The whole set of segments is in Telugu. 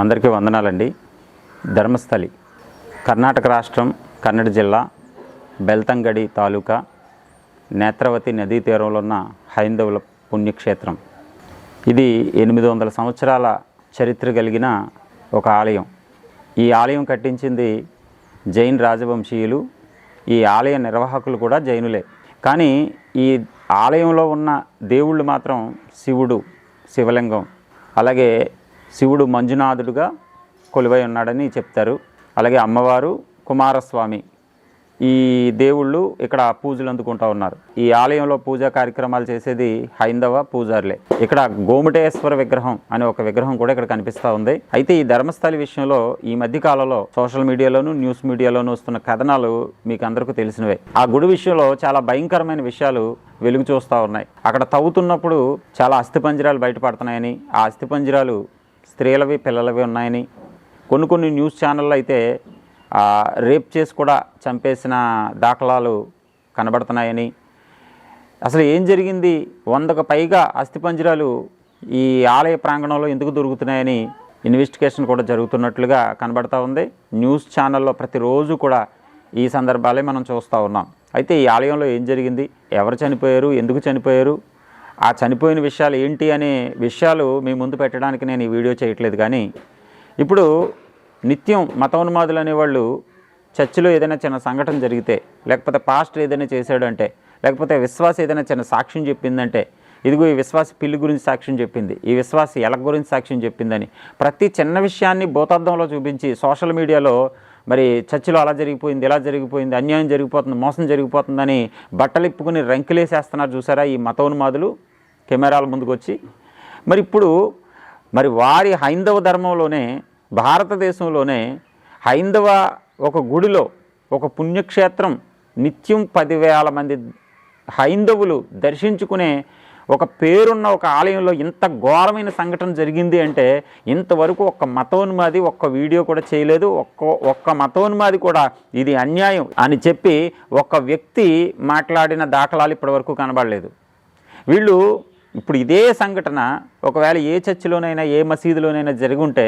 అందరికీ వందనాలండి. ధర్మస్థలి కర్ణాటక రాష్ట్రం కన్నడ జిల్లా బెల్తంగడి తాలూకా నేత్రవతి నదీ తీరంలో ఉన్న హైందవుల పుణ్యక్షేత్రం. ఇది ఎనిమిది వందల సంవత్సరాల చరిత్ర కలిగిన ఒక ఆలయం. ఈ ఆలయం కట్టించింది జైన్ రాజవంశీయులు. ఈ ఆలయ నిర్వాహకులు కూడా జైనులే. కానీ ఈ ఆలయంలో ఉన్న దేవుళ్ళు మాత్రం శివుడు శివలింగం. అలాగే శివుడు మంజునాథుడుగా కొలువై ఉన్నాడని చెప్తారు. అలాగే అమ్మవారు కుమారస్వామి. ఈ దేవుళ్ళు ఇక్కడ పూజలు అందుకుంటూ ఉన్నారు. ఈ ఆలయంలో పూజా కార్యక్రమాలు చేసేది హైందవ పూజారులే. ఇక్కడ గోముటేశ్వర విగ్రహం అనే ఒక విగ్రహం కూడా ఇక్కడ కనిపిస్తూ ఉంది. అయితే ఈ ధర్మస్థలి విషయంలో ఈ మధ్య కాలంలో సోషల్ మీడియాలోను న్యూస్ మీడియాలోను వస్తున్న కథనాలు మీకు అందరికీ తెలిసినవే. ఆ గుడి విషయంలో చాలా భయంకరమైన విషయాలు వెలుగు చూస్తూ ఉన్నాయి. అక్కడ తవ్వుతున్నప్పుడు చాలా అస్థిపంజరాలు బయటపడుతున్నాయని ఆ అస్థిపంజరాలు స్త్రీలవి పిల్లలవి ఉన్నాయని. కొన్ని కొన్ని న్యూస్ ఛానళ్ళు అయితే రేప్ చేసి కూడా చంపేసిన దాఖలాలు కనబడుతున్నాయని. అసలు ఏం జరిగింది? వందకు పైగా అస్థిపంజరాలు ఈ ఆలయ ప్రాంగణంలో ఎందుకు దొరుకుతున్నాయని ఇన్వెస్టిగేషన్ కూడా జరుగుతున్నట్లుగా కనబడతా ఉంది. న్యూస్ ఛానల్లో ప్రతిరోజు కూడా ఈ సందర్భాలే మనం చూస్తూ ఉన్నాం. అయితే ఈ ఆలయంలో ఏం జరిగింది? ఎవరు చనిపోయారు? ఎందుకు చనిపోయారు? ఆ చనిపోయిన విషయాలు ఏంటి అనే విషయాలు మీ ముందు పెట్టడానికి నేను ఈ వీడియో చేయట్లేదు కానీ ఇప్పుడు నిత్యం మతోన్మాదులు అనేవాళ్ళు చర్చిలో ఏదైనా చిన్న సంఘటన జరిగితే లేకపోతే పాస్టర్ ఏదైనా చేశాడంటే లేకపోతే విశ్వాస ఏదైనా చిన్న సాక్ష్యం చెప్పిందంటే ఇదిగో ఈ విశ్వాస పిల్లి గురించి సాక్ష్యం చెప్పింది ఈ విశ్వాస ఎలక గురించి సాక్ష్యం చెప్పిందని ప్రతి చిన్న విషయాన్ని భూతార్థంలో చూపించి సోషల్ మీడియాలో మరి చర్చిలో అలా జరిగిపోయింది ఇలా జరిగిపోయింది అన్యాయం జరిగిపోతుంది మోసం జరిగిపోతుందని బట్టలు ఇప్పుకుని రంకిలేసేస్తున్నారు చూసారా ఈ మతోన్మాదులు? కెమెరాల ముందుకు వచ్చి మరి ఇప్పుడు మరి వారి హైందవ ధర్మంలోనే భారతదేశంలోనే హైందవ ఒక గుడిలో ఒక పుణ్యక్షేత్రం నిత్యం పదివేల మంది హైందవులు దర్శించుకునే ఒక పేరున్న ఒక ఆలయంలో ఇంత ఘోరమైన సంఘటన జరిగింది అంటే ఇంతవరకు ఒక్క మతోన్మాది ఒక్క వీడియో కూడా చేయలేదు. ఒక్క ఒక్క మతోన్మాది కూడా ఇది అన్యాయం అని చెప్పి ఒక వ్యక్తి మాట్లాడిన దాఖలాలు ఇప్పటివరకు కనబడలేదు. వీళ్ళు ఇప్పుడు ఇదే సంఘటన ఒకవేళ ఏ చర్చిలోనైనా ఏ మసీదులోనైనా జరుగుంటే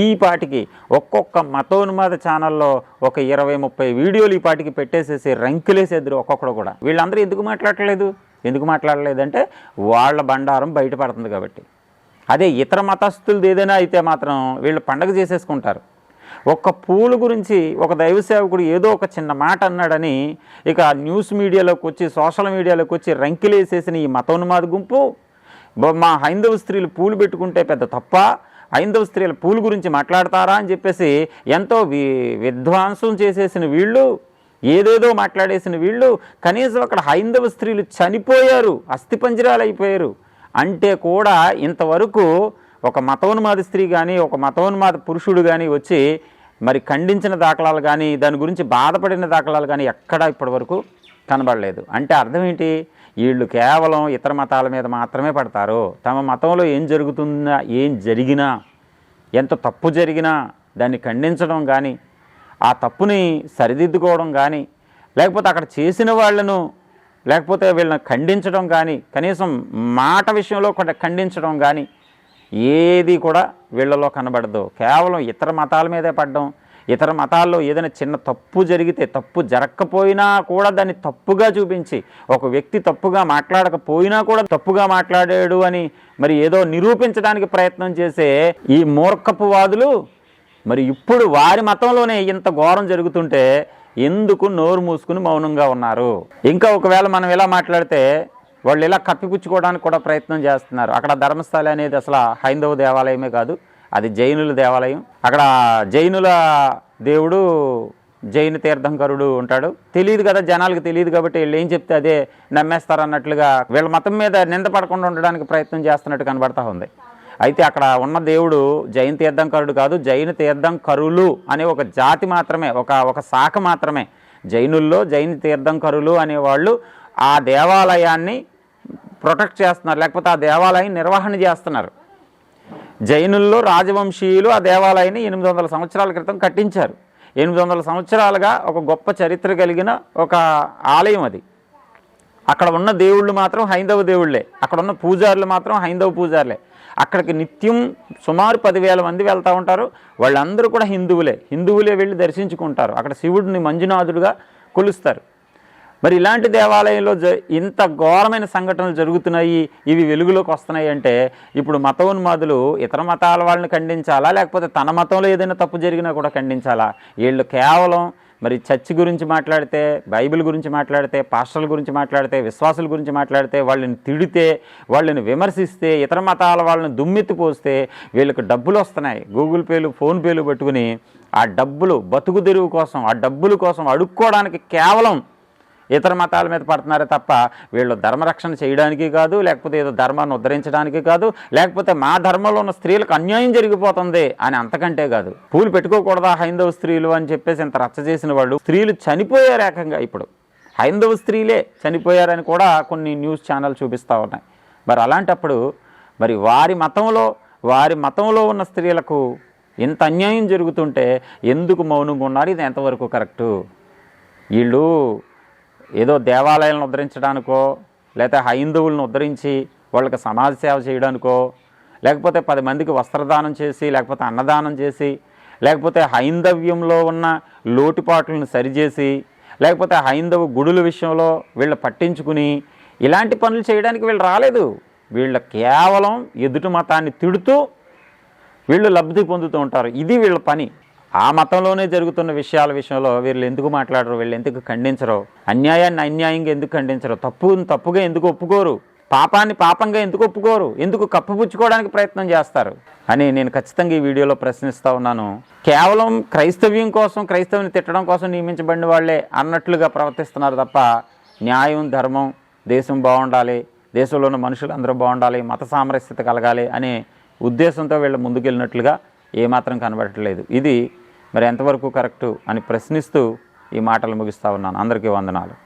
ఈ పాటికి ఒక్కొక్క మతోన్మాద ఛానల్లో ఒక ఇరవై ముప్పై వీడియోలు ఈ పాటికి పెట్టేసేసి రంకులేసేద్దరు ఒక్కొక్కడు కూడా. వీళ్ళందరూ ఎందుకు మాట్లాడలేదు ఎందుకు మాట్లాడలేదంటే వాళ్ళ బండారం బయటపడుతుంది కాబట్టి. అదే ఇతర మతస్థులది ఏదైనా అయితే మాత్రం వీళ్ళు పండగ చేసేసుకుంటారు. ఒక్క పూలు గురించి ఒక దైవ సేవకుడు ఏదో ఒక చిన్న మాట అన్నాడని ఇక న్యూస్ మీడియాలోకి వచ్చి సోషల్ మీడియాలోకి వచ్చి రంకిలేసేసిన ఈ మతోన్మాద గుంపు మా హైందవ స్త్రీలు పూలు పెట్టుకుంటే పెద్ద తప్ప హైందవ స్త్రీల పూలు గురించి మాట్లాడతారా అని చెప్పేసి ఎంతో వి విధ్వంసం చేసేసిన వీళ్ళు ఏదేదో మాట్లాడేసిన వీళ్ళు కనీసం అక్కడ హైందవ స్త్రీలు చనిపోయారు అస్థిపంజరాలు అయిపోయారు అంటే కూడా ఇంతవరకు ఒక మతోన్మాద స్త్రీ కానీ ఒక మతోన్మాద పురుషుడు కానీ వచ్చి మరి ఖండించిన దాఖలాలు కానీ దాని గురించి బాధపడిన దాఖలాలు కానీ ఎక్కడా ఇప్పటివరకు కనబడలేదు. అంటే అర్థం ఏంటి? వీళ్ళు కేవలం ఇతర మతాల మీద మాత్రమే పడతారు. తమ మతంలో ఏం జరుగుతుందా ఏం జరిగినా ఎంత తప్పు జరిగినా దాన్ని ఖండించడం కానీ ఆ తప్పుని సరిదిద్దుకోవడం కానీ లేకపోతే అక్కడ చేసిన వాళ్ళను లేకపోతే వీళ్ళని ఖండించడం కానీ కనీసం మాట విషయంలో కొంత ఖండించడం కానీ ఏది కూడా వీళ్ళలో కనబడదు. కేవలం ఇతర మతాల మీదే పడడం. ఇతర మతాల్లో ఏదైనా చిన్న తప్పు జరిగితే తప్పు జరగకపోయినా కూడా దాన్ని తప్పుగా చూపించి ఒక వ్యక్తి తప్పుగా మాట్లాడకపోయినా కూడా తప్పుగా మాట్లాడాడు అని మరి ఏదో నిరూపించడానికి ప్రయత్నం చేసే ఈ మూర్ఖపు వాదులు మరి ఇప్పుడు వారి మతంలోనే ఇంత ఘోరం జరుగుతుంటే ఎందుకు నోరు మూసుకుని మౌనంగా ఉన్నారు? ఇంకా ఒకవేళ మనం ఇలా మాట్లాడితే వాళ్ళు ఇలా కప్పిపుచ్చుకోవడానికి కూడా ప్రయత్నం చేస్తున్నారు. అక్కడ ధర్మస్థలి అనేది అసలు హైందవ దేవాలయమే కాదు అది జైనుల దేవాలయం. అక్కడ జైనుల దేవుడు జైన తీర్థంకరుడు ఉంటాడు. తెలియదు కదా జనాలకు తెలియదు కాబట్టి వీళ్ళు ఏం చెప్తే అదే నమ్మేస్తారు అన్నట్లుగా వీళ్ళ మతం మీద నింద పడకుండా ఉండడానికి ప్రయత్నం చేస్తున్నట్టు కనబడతా ఉంది. అయితే అక్కడ ఉన్న దేవుడు జైన తీర్థంకరుడు కాదు జైన తీర్థంకరులు అనే ఒక జాతి మాత్రమే ఒక ఒక శాఖ మాత్రమే. జైనుల్లో జైన తీర్థంకరులు అనేవాళ్ళు ఆ దేవాలయాన్ని ప్రొటెక్ట్ చేస్తున్నారు లేకపోతే ఆ దేవాలయం నిర్వహణ చేస్తున్నారు. జైనుల్లో రాజవంశీయులు ఆ దేవాలయాన్ని ఎనిమిది వందల సంవత్సరాల క్రితం కట్టించారు. ఎనిమిది వందల సంవత్సరాలుగా ఒక గొప్ప చరిత్ర కలిగిన ఒక ఆలయం అది. అక్కడ ఉన్న దేవుళ్ళు మాత్రం హైందవ దేవుళ్ళే. అక్కడ ఉన్న పూజారులు మాత్రం హైందవ పూజారులే. అక్కడికి నిత్యం సుమారు పదివేల మంది వెళ్తూ ఉంటారు. వాళ్ళందరూ కూడా హిందువులే. హిందువులే వెళ్ళి దర్శించుకుంటారు. అక్కడ శివుడిని మంజునాథుడుగా కొలుస్తారు. మరి ఇలాంటి దేవాలయంలో జ ఇంత ఘోరమైన సంఘటనలు జరుగుతున్నాయి ఇవి వెలుగులోకి వస్తున్నాయి అంటే ఇప్పుడు మతోన్మాదులు ఇతర మతాల వాళ్ళని ఖండించాలా? లేకపోతే తన మతంలో ఏదైనా తప్పు జరిగినా కూడా ఖండించాలా? వీళ్ళు కేవలం మరి చర్చి గురించి మాట్లాడితే బైబిల్ గురించి మాట్లాడితే పాస్టర్ల గురించి మాట్లాడితే విశ్వాసుల గురించి మాట్లాడితే వాళ్ళని తిడితే వాళ్ళని విమర్శిస్తే ఇతర మతాల వాళ్ళని దుమ్మెత్తి పోస్తే వీళ్ళకి డబ్బులు వస్తున్నాయి. గూగుల్ పేలు ఫోన్ పేలు పెట్టుకుని ఆ డబ్బులు బతుకు తెరువు కోసం ఆ డబ్బుల కోసం అడుక్కోవడానికి కేవలం ఇతర మతాల మీద పడుతున్నారే తప్ప వీళ్ళు ధర్మరక్షణ చేయడానికి కాదు లేకపోతే ఏదో ధర్మాన్ని ఉద్ధరించడానికి కాదు లేకపోతే మా ధర్మంలో ఉన్న స్త్రీలకు అన్యాయం జరిగిపోతుంది అని అంతకంటే కాదు. పూలు పెట్టుకోకూడదా హైందవ స్త్రీలు అని చెప్పేసి ఇంత రచ్చ చేసిన వాళ్ళు స్త్రీలు చనిపోయారు ఏకంగా ఇప్పుడు. హైందవ స్త్రీలే చనిపోయారని కూడా కొన్ని న్యూస్ ఛానల్ చూపిస్తూ ఉన్నాయి. మరి అలాంటప్పుడు మరి వారి మతంలో వారి మతంలో ఉన్న స్త్రీలకు ఇంత అన్యాయం జరుగుతుంటే ఎందుకు మౌనంగా ఉన్నారు? ఇది ఎంతవరకు కరెక్టు? వీళ్ళు ఏదో దేవాలయాలను ఉద్ధరించడానికో లేకపోతే హైందువులను ఉద్ధరించి వాళ్ళకి సమాజ సేవ చేయడానికో లేకపోతే పది మందికి వస్త్రదానం చేసి లేకపోతే అన్నదానం చేసి లేకపోతే హైందవ్యంలో ఉన్న లోటుపాట్లను సరిచేసి లేకపోతే హైందవ గుడుల విషయంలో వీళ్ళు పట్టించుకుని ఇలాంటి పనులు చేయడానికి వీళ్ళు రాలేదు. వీళ్ళ కేవలం ఎదుటి మతాన్ని తిడుతూ వీళ్ళు లబ్ధి పొందుతూ ఉంటారు. ఇది వీళ్ళ పని. ఆ మతంలోనే జరుగుతున్న విషయాల విషయంలో వీళ్ళు ఎందుకు మాట్లాడరు వీళ్ళు ఎందుకు ఖండించరు? అన్యాయాన్ని అన్యాయంగా ఎందుకు ఖండించరు? తప్పుని తప్పుగా ఎందుకు ఒప్పుకోరు? పాపాన్ని పాపంగా ఎందుకు ఒప్పుకోరు? ఎందుకు కప్పుపుచ్చుకోవడానికి ప్రయత్నం చేస్తారు? అని నేను ఖచ్చితంగా ఈ వీడియోలో ప్రశ్నిస్తూ ఉన్నాను. కేవలం క్రైస్తవ్యం కోసం క్రైస్తవుని తిట్టడం కోసం నియమించబడిన వాళ్ళే అన్నట్లుగా ప్రవర్తిస్తున్నారు తప్ప న్యాయం ధర్మం దేశం బాగుండాలి దేశంలో ఉన్న మనుషులు అందరూ బాగుండాలి మత సామరస్యత కలగాలి అనే ఉద్దేశంతో వీళ్ళు ముందుకెళ్ళినట్లుగా ఏమాత్రం కనబడట్లేదు. ఇది మరి ఎంతవరకు కరెక్టు అని ప్రశ్నిస్తూ ఈ మాటలు ముగిస్తా ఉన్నాను. అందరికీ వందనాలు.